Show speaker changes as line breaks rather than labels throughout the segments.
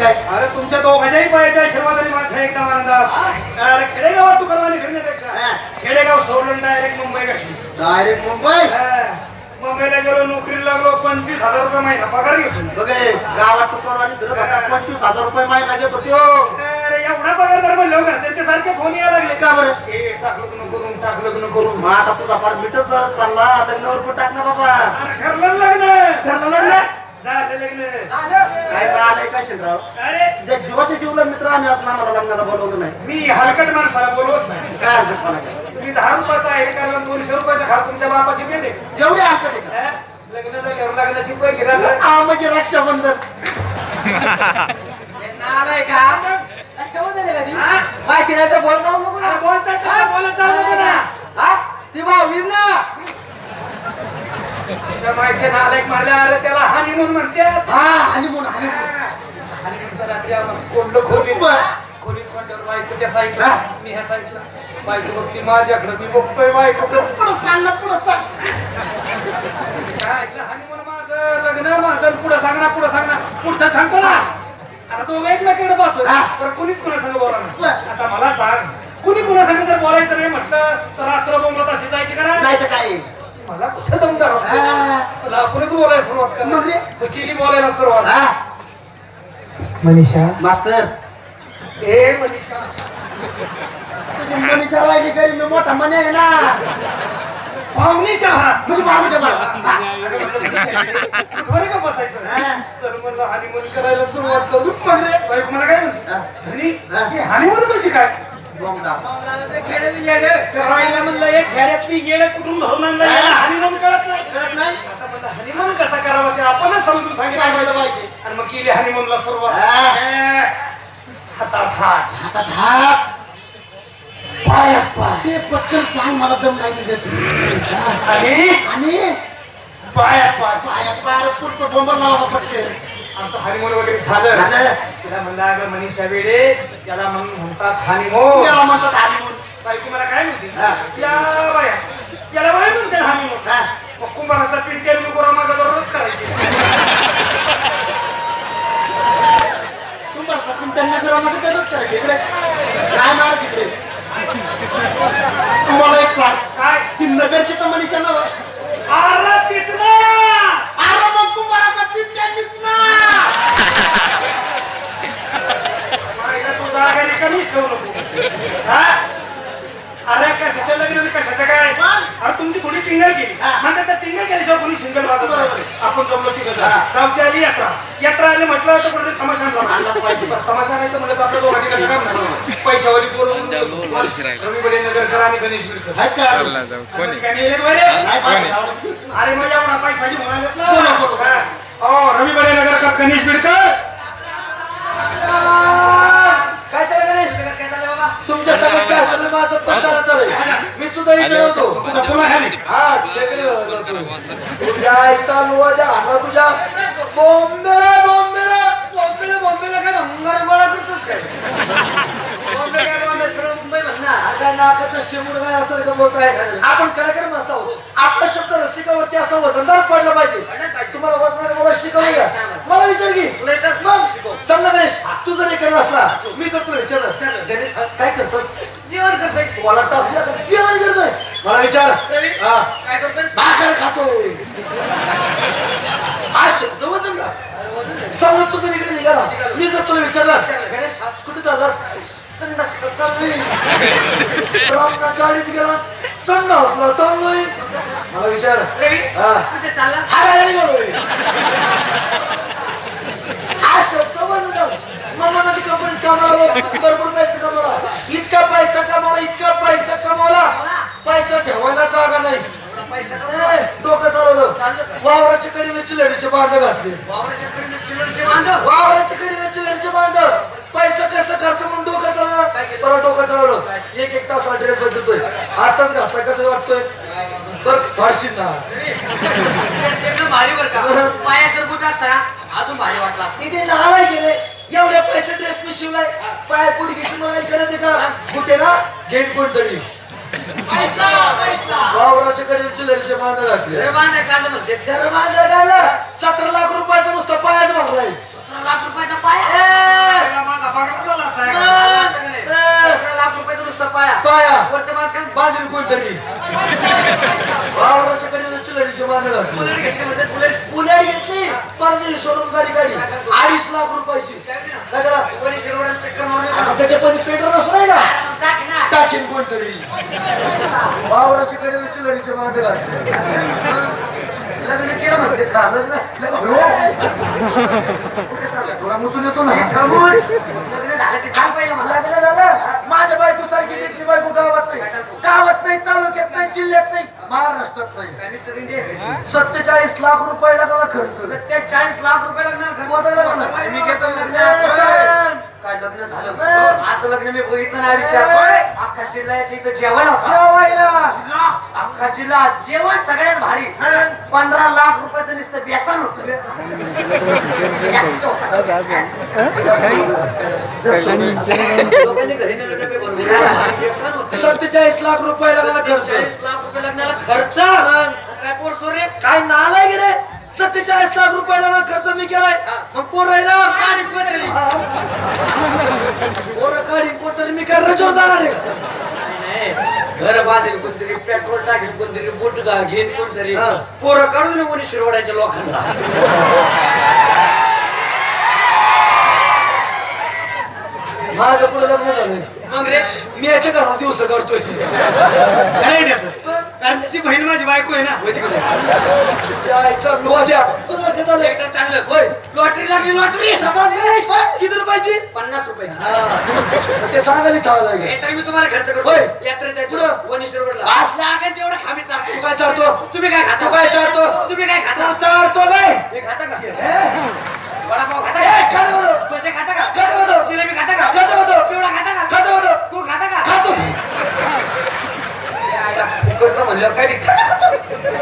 काय?
अरे तुमच्या दोघांच्याही पायाच्या आशीर्वादाने माझा एकदम आनंदात अरे खेडेगावात तू करवानी फिरण्यापेक्षा
हा.
खेडेगाव सोडून डायरेक्ट मुंबई गाठली
डायरेक्ट मुंबई?
हा. मुंबईला गेलो नोकरीला लागलो पंचवीस हजार रुपये महिना पगार घेतो
बघे गावात टुकर आणि फिरत होता पंचवीस हजार रुपये महिना घेतो त्यो
अरे एवढा पगार तर म्हणलं घरच्यांच्या सारखे फोन यायला लागले.
का बरं?
टाकलं करून टाकलं करून.
मग आता तुझा फार मीटर जळत चालला लग्नावर पण टाक ना बाबा.
अरे ठरलं लग्न.
ठरलं लग्न?
झालं लग्न.
काय झालंय का शिंदराव
अरे.
तुझ्या जीवाच्या जीवला मित्र आम्ही असं आम्हाला लग्नाला बोलवलं नाही.
मी हलकट माणसाला बोलवत नाही.
काय
तुम्ही दहा रुपयाचा आहे कारण दोनशे रुपयाचा खाल तुमच्या बापाची पेंड. आहे
एवढी हरकत आहे का?
हा? लग्न झाल्यावर लग्नाची पैकी राहणार
हा म्हणजे रक्षाबंधन
नालाय का अच्छा होतं ना कधी
हा?
माहिती नाही तर बोलत नको ना.
बोलतात बोलत चालू नको ना.
हा? ती भावील ना
तुमच्या नालायक मारल्या अरे त्याला हानी म्हणून म्हणतात
हा हनीमून हनीमून
हानिमूनच्या रात्री आम्हाला कोंडलं खोलीत.
बरं.
खोलीत कोंडल्यावर बायको त्या साईडला. मी ह्या साईडला. बायको बघती माझ्याकडे मी बघतोय बायको.
पुढं सांग ना पुढं सांग.
हानिमून माझं लग्न माझं पुढं सांग ना पुढं सांग ना. पुढचं सांगतो ना. आता तो एकमेकाकडे पाहतो. बरं कुणीच कुणा सांग बोला ना. आता मला सांग कुणी कुणा सांग जर बोलायचं नाही म्हटलं तर रात्र बोंबलत अशी जायची का नाही?
तर काय?
मला कुठे दमदार आपणच बोलायला सुरुवात
मग रे?
करणार मग केली बोलायला सुरुवात.
हा.
मनीषा.
मास्तर.
ए मनीषा.
तुझी मनीषा राहिली घरी मी मोठा मने आहे ना.
पाहुणीच्या घरात.
म्हणजे बाबूच्या बरं
का बसायचं. चल म्हणलं हानिमून करायला सुरुवात करू.
मग रे
बायको मला काय म्हणते. धनी.
हे.
हानिमून म्हणजे काय? म्हणलं एक खेड्यातली येडे कुठून धरून आणलं हानिमून कळत नाही.
कळत नाही?
आता म्हणलं हनीमून कसा करावा ते आपणच समजून
सांगितलं पाहिजे.
आणि मग केली हनीमूनला सुरुवात.
हा.
हातात हात
हातात हात
पायात पाय.
ते पटकन सांग मला दम नाही निघत. हा.
आणि?
आणि?
पायात पाय.
पाया पायावर पुढचं बोंबल लावा पटकन.
आमचं हनीमून वगैरे झालं.
झालं.
तिला म्हणलं अगं मनीषा वेडे त्याला मग म्हणतात हनीमून
याला म्हणतात हनीमून
बायको मला काय म्हणते?
हा.
या बाया. याला बाय म्हणते हनीमून
हा.
मग कुंभाराचा पिंट्या मी गोरा मागा दररोज करायची.
कुंभारचा कुंट्यांना फिरवणार काय रोज करायचे. इकडे. काय मारा तिकडे? मला एक सांग.
काय?
ती नगरची तर मनीषा नव
अरे तीच ना
अरे मग कुंभाराचा पिंट्यांनीच ना
मायला तू जागा रिकामी ठेवू नको हा अरे कशाचं लग्न आणि कशाचं काय
मग?
अरे तुमची थोडी टिंगल केली
हा.
म्हणतात त्या टिंगल केल्याशिवाय
बरोबर
नाही.
आहे.
आपण जमलो
हा.
गावची आली यात्रा. यात्रा आली म्हटलं तर कुठेतरी तमाशा तमाशा आणायचं म्हटलं तर आपल्या दोघांनी कसं काम नाही नगरकर आणि गणेश बिरकर
आहेत का?
चला?
नाही नाही.
अरे एवढा. हा. ओ रवी बडे नगरकर गणेश बिडकर
काय चाललं गणेश? काय चाललं बाबा? तुमच्या सगळ्यांच्या माझं पण मी सुद्धा इकडे होतो. हा तिकडे होतो. तुझ्या. आईचा लोजा आणला तुझ्या बॉम्बेला बॉम्बेला बॉम्बेला बॉम्बेला काय भंगार गोळा करतोस काय? बॉम्बे काय बॉम्बे सरळ मुंबई म्हणणार आता नाकाचं शेमूड काय असं का बोलत आहे आपण माणसं आहोत आपला शब्द रसिकावरती असा वजनदार पडला पाहिजे. तुम्हाला वजनाला मला शिकवलं का? मला विचार की. मग. समजा गणेश तू जर हे करत असला मी जर तुला विचारलं गणेश काय करतोस? जेवण करतोय. मला टाकलं का? जेवण करतोय मला विचार. हा. काय करतोय? भाकर खातोय. हा शब्द वजन का? समजा तू जर इकडे निघाला. मी जर तुला विचारलं गणेश कुठे चाललास संडासला चाललोय. ब्राह्मणाच्या आडीत गेलास? संडासला चाललोय. मला विचार. हा. हा निघालोय. हा शब्द वावराच्या कडीने चिल्लरीचे बांध घातले. वावराच्या कडीने चिल्लरीचे बांध? पैसा कसा खर्च म्हणून डोकं चालवलं परत डोकं चालवलं. एक एक तास ड्रेस बदलतोय. आताच घातला कसं वाटतोय? बरं फारशी ना.
भारी बर का? पायात जर बुट असता ना अजून भारी वाटला.
इथे लहान गेले एवढ्या पैसे ड्रेस मी शिवलाय पाय पुढे घेऊन गरज आहे का? कुठे ना? घेईन कोणतरी. वावराच्या कडेला चिलरीचे बांधा घातले.
बांधा काढलं म्हणते.
घर बांधा काढलं. सतरा लाख रुपयाचा नुसता पायाच भरलाय.
सतरा लाख रुपयाचा पाया?
माझा बघायला झाला असता लाख रुपयाचा नुसता पाया.
पाया. वरच्या बांधकाम
बांधील कोणतरी. वावराच्या कडेला चिलरीचे बांधा घातले.
बुलेट घेतली म्हणते बुलेट.
बुलेट घेतली. परदेशी शोरूम गाडी काढली. अडीच लाख रुपयाची. कशाला
चक्कर मारून
त्याच्या पदी पेट्रोल असू नाही ना. टाकीन कोणतरी. वावराच्या कडेला चिल्लरीचे बांध घातले. लग्न केलं म्हणजे झालं ना? थोडा मुतून येतो ना?
लग्न झालं ते सांग पहिलं मला.
लग्न झालं माझ्या बायको सारखी देखणी बायको गावात नाही. गावात नाही तालुक्यात नाही जिल्ह्यात नाही महाराष्ट्रात नाही.
का?
सत्तेचाळीस लाख रुपये लागला खर्च.
सत्तेचाळीस लाख रुपये लग्नाला खर्च. मी घेतो. काय लग्न झालं असं लग्न मी बघितलं ना आयुष्यात अख्खा जिल्ह्याच्या इथं जेवण होतं.
जेवायला.
अख्खा जिल्हा जेवण सगळ्यात भारी. पंधरा लाख रुपयाचं नुसतं बेसन होतं.
सत्तेचाळीस लाख रुपये लागला खर्च.
लाख रुपये लग्नाला खर्च? काय पोर सोरे?
काय नालाय गेले सत्तेचाळीस लाख रुपये लागला खर्च मी केलाय. मग पोर आहे ना
गाडी कोणतरी.
पोर काढी कोणतरी मी काय रजोर जाणार आहे.
घर बांधेल कोणतरी पेट्रोल टाकेल कोणतरी बूट घेईन कोणतरी.
हा.
पोरं काढून कोणी शिरवडायच्या लोकांना.
माझं पुढे लग्न झालं
मग रे
मी याच्या घरात दिवस करतोय
कारण त्याची बहीण माझी बायको आहे ना.
होय तिकडे. तुला
चांगलं. होय. लॉटरी लागली लॉटरी.
गणेश. किती रुपयाची?
पन्नास रुपयाची.
ते सांगायला थांबा लागेल
हे तर मी तुम्हाला खर्च करतो.
होय.
यात्रेत जायचं.
कुठं?
वनी शिरवडला
बस.
लागेल तेवढं खामी
तू
चालतो
काय चालतो.
तुम्ही काय खाता?
काय चालतो
तुम्ही काय खाता
चालतो काय
हे खाता का वडापाव खाता
ए,
का
खातो होतो.
पैसे खाता का
खातो होतो.
जिलेबी खाता का
खातो होतो.
चिवडा खाता का
खातो होतो.
तू खाता का
खातो
हे आयला फुकटचं म्हणलं काय नाही. खाता, खाता.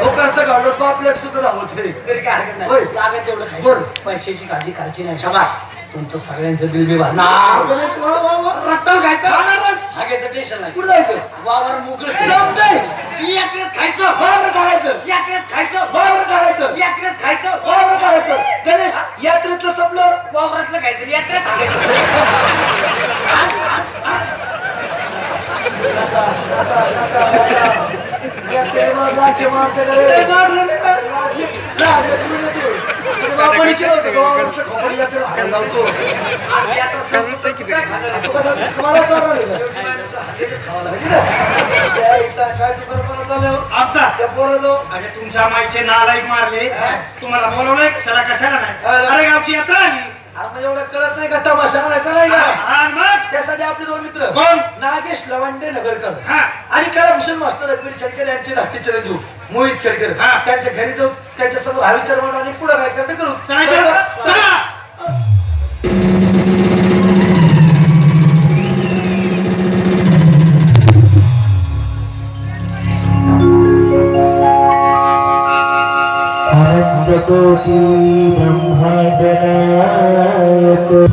भोकरचं गावलं पापलेट सुद्धा धावत नाही
तरी काय हरकत
होय.
नाही लागत तेवढं
बरं.
खायचं पैशाची काळजी करायची नाही. शबास. तुमचं सगळ्यांचं बिल बी भरणार.
गणेश, वा, वा, वा.
रट्टा खायचं?
खाणारच.
हागायचं टेन्शन नाही.
कुठं जायचं?
वावर मोकळं
जमतंय
खायचं
वावरं जायचं
यात्रेत खायचं
वावरं जायचं
यात्रेत खायचं
वावरं जायचं गणेश यात्रेतलं संपलं
वावरातलं खायचं यात्रेत खायचं
आपण केलं होतं गावावरचं
संपतो की काय खाणार
कसा चालणार
आमचा
त्या पोरं जाऊ
अरे तुमच्या माईचे नालायक मारले. तुम्हाला बोलवलंय कशाला कशाला नाही? अरे गावची यात्रा आली.
मग एवढं कळत नाही का? तमाशा आणायचा नाही का
आणि मग?
त्यासाठी आपले दोन मित्र
कोण?
नागेश लवंडे नगरकर
हा.
आणि कलाभूषण मास्टर अकबीर खेडकर यांचे धाकटे चिरंजीव मोहित खेडकर
हा.
त्यांच्या घरी जाऊ त्यांच्यासमोर हा विचार मांडू आणि पुढे काय करते करू?
चला
अनन्तकोटि ब्रह्माण्डनायक